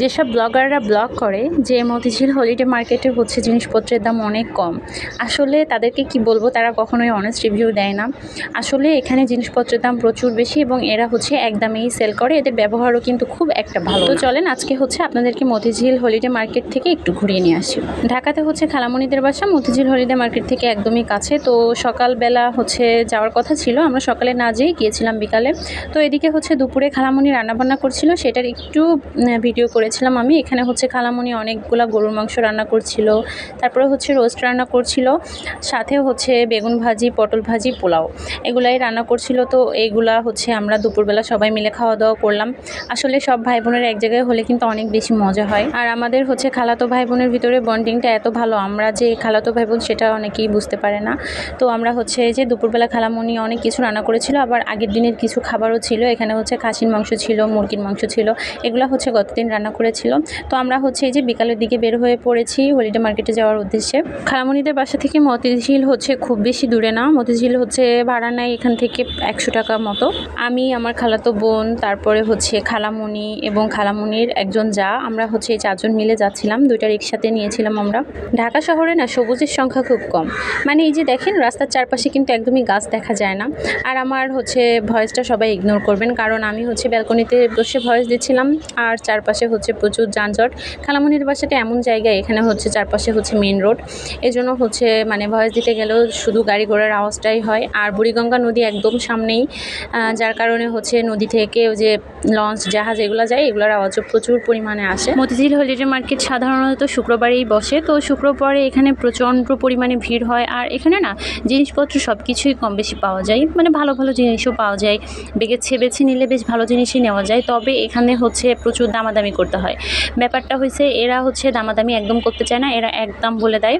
যেসব ব্লগাররা ব্লগ করে, যে মতিঝিল হলিডে মার্কেটে হচ্ছে জিনিসপত্রের দাম অনেক কম। আসলে তাদেরকে কি বলব? তারা কখনোই অনেস্ট রিভিউ দেয় না। আসলে এখানে জিনিসপত্রের দাম প্রচুর বেশি এবং এরা হচ্ছে একদমেই সেল করে। এদের ব্যবহারও কিন্তু খুব একটা ভালো। তো চলেন আজকে হচ্ছে আপনাদেরকে মতিঝিল হলিডে মার্কেট থেকে একটু ঘুরিয়ে নিয়ে আসি। ঢাকাতে হচ্ছে খালামণিদের বাসা, মতিঝিল হলিডে মার্কেট থেকে একদমই কাছে। তো সকালবেলা হচ্ছে যাওয়ার কথা ছিল। আমরা সকালে না যেয়ে গিয়েছিলাম বিকালে। তো এদিকে হচ্ছে দুপুরে খালামণি রান্নাবান্না করছিল। সেটার একটু ভিডিও করেছিলাম আমি। এখানে হচ্ছে খালামণি অনেকগুলা গরুর মাংস রান্না করছিল, তারপরে হচ্ছে রোস্ট রান্না করছিল, সাথে হচ্ছে বেগুন ভাজি, পটল ভাজি, পোলাও এগুলাই রান্না করছিল। তো এইগুলা হচ্ছে আমরা দুপুরবেলা সবাই মিলে খাওয়া দাওয়া করলাম। আসলে সব ভাই বোনের এক জায়গায় হলে কিন্তু অনেক বেশি মজা হয়। আর আমাদের হচ্ছে খালাতো ভাই বোনের ভিতরে বন্ডিংটা এত ভালো, আমরা যে খালাতো ভাই বোন সেটা অনেকেই বুঝতে পারে না। তো আমরা হচ্ছে যে দুপুরবেলা খালামণি অনেক কিছু রান্না করেছিল, আবার আগের দিনের কিছু খাবারও ছিল। এখানে হচ্ছে খাসির মাংস ছিল, মুরগির মাংস ছিল, এগুলো হচ্ছে গতদিন রান্না করেছিল। তো আমরা হচ্ছে এই যে বিকালের দিকে বের হয়ে পড়েছি হলিডে মার্কেটে যাওয়ার উদ্দেশ্যে। খালামণিদের বাসা থেকে মতিঝিল হচ্ছে খুব বেশি দূরে না। মতিঝিল হচ্ছে ভাড়া নেয় এখান থেকে একশো টাকা মতো। আমি, আমার খালাতো বোন, তারপরে হচ্ছে খালামণি এবং খালামণির একজন যা। আমরা হচ্ছে এই চারজন মিলে যাচ্ছিলাম। দুইটা রিক্সাতে নিয়েছিলাম আমরা। ঢাকা শহরে না সবুজের সংখ্যা খুব কম। মানে এই যে দেখেন, রাস্তার চারপাশে কিন্তু একদমই গাছ দেখা যায় না। আর আমার হচ্ছে ভয়েসটা সবাই ইগনোর করবেন। কারণ আমি হচ্ছে ব্যালকনিতে বসে ভয়েস দিচ্ছিলাম। আর চারপাশে হচ্ছে প্রচুর যানজট। খালামণির বাসাটা এমন জায়গায়, এখানে হচ্ছে চারপাশে হচ্ছে মেন রোড এজন্য হচ্ছে মানে ভয়েস দিতে গেলেও শুধু গাড়ি ঘোড়ার আওয়াজটাই হয়। আর বুড়িগঙ্গা নদী একদম সামনেই যার কারণে হচ্ছে নদী থেকে যে লঞ্চ জাহাজ এগুলো যায়, এগুলোর আওয়াজও প্রচুর পরিমাণে আসে। মতিঝিল হলিডে মার্কেট সাধারণত শুক্রবারেই বসে। তো শুক্রবারে এখানে প্রচণ্ড পরিমাণে ভিড় হয়। আর এখানে না, জিনিসপত্র সব কিছুই কম বেশি পাওয়া যায়। মানে ভালো ভালো জিনিসও পাওয়া যায়। বেগে ছেবেছে নিলে বেশ ভালো জিনিসই নেওয়া যায়। তবে এখানে হচ্ছে প্রচুর দামাদামি করতে হয়। ব্যাপারটা হয়েছে এরা হচ্ছে দামাদামি একদম করতে চায় না, এরা একদম বলে দেয়,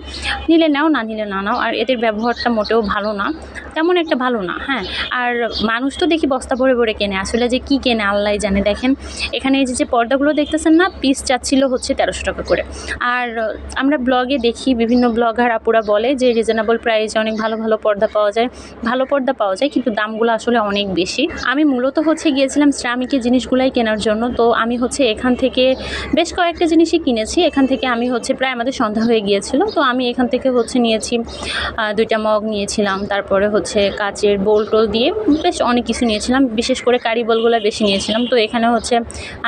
নিলে নাও, না নিলে না নাও। আর এদের ব্যবহারটা মোটেও ভালো না, তেমন একটা ভালো না হ্যাঁ। আর মানুষ তো দেখি বস্তা ভরে ভরে কেনে, আসলে যে কি কেনে আল্লাহ জানে। দেখেন, এখানে এই যে পর্দাগুলো দেখতেছেন না, পিস চাচ্ছিল হচ্ছে তেরোশো টাকা করে। আর আমরা ব্লগে দেখি বিভিন্ন ব্লগার আপুরা বলে যে, রিজনেবল প্রাইসে অনেক ভালো ভালো পর্দা পাওয়া যায়। ভালো পর্দা পাওয়া যায়, কিন্তু দামগুলো আসলে অনেক বেশি। আমি মূলত হচ্ছে গিয়েছিলাম শ্রামিকের জিনিসগুলাই কেনার জন্য, তো আমি হচ্ছে এখান থেকে বেশ কয়েকটা জিনিসই কিনেছি। এখান থেকে আমি হচ্ছে প্রায় আমাদের সন্ধ্যা হয়ে গিয়েছিল। তো আমি এখান থেকে হচ্ছে নিয়েছি দুইটা মগ নিয়েছিলাম। তারপরে হচ্ছে কাচের বোল টোল দিয়ে বেশ অনেক কিছু নিয়েছিলাম। বিশেষ করে কারি বোলগুলো বেশি নিয়েছিলাম। তো এখানে হচ্ছে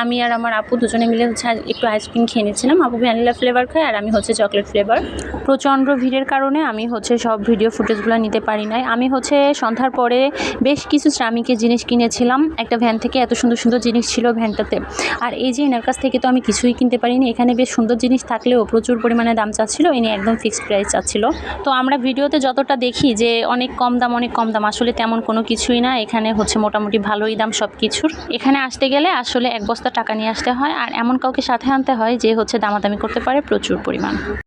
আমি আর আমার আপু দুজনে মিলে হচ্ছে একটু আইসক্রিম খেয়ে নিয়েছিলাম। আপু ভ্যানিলা ফ্লেভার খায় আর আমি হচ্ছে চকলেট ফ্লেভার প্রচণ্ড ভিড়ের কারণে আমি হচ্ছে সব ভিডিও ফুটেজগুলো নিতে পারি নাই। আমি হচ্ছে সন্ধ্যার পরে বেশ কিছু শ্রামিকের জিনিস কিনেছিলাম। একটা ভ্যান থেকে এত সুন্দর সুন্দর জিনিস ছিল ভ্যানটাতে আর এই যে এনার কাছ থেকে তো আমি কিছুই কিনতে পারিনি। এখানে বেশ সুন্দর জিনিস থাকলেও প্রচুর পরিমাণে দাম চাচ্ছিল। ইনি একদম ফিক্সড প্রাইস চাচ্ছিল। তো আমরা ভিডিওতে যতটা দেখি যে অনেক কম দাম, অনেক কম দাম, আসলে তেমন কোনো কিছুই না। এখানে হচ্ছে মোটামুটি ভালোই দাম সব কিছুর এখানে আসতে গেলে আসলে এক বস্তা টাকা নিয়ে আসতে হয়। আর এমন কাউকে সাথে আনতে হয় যে হচ্ছে দামাদামি করতে পারে প্রচুর পরিমাণ।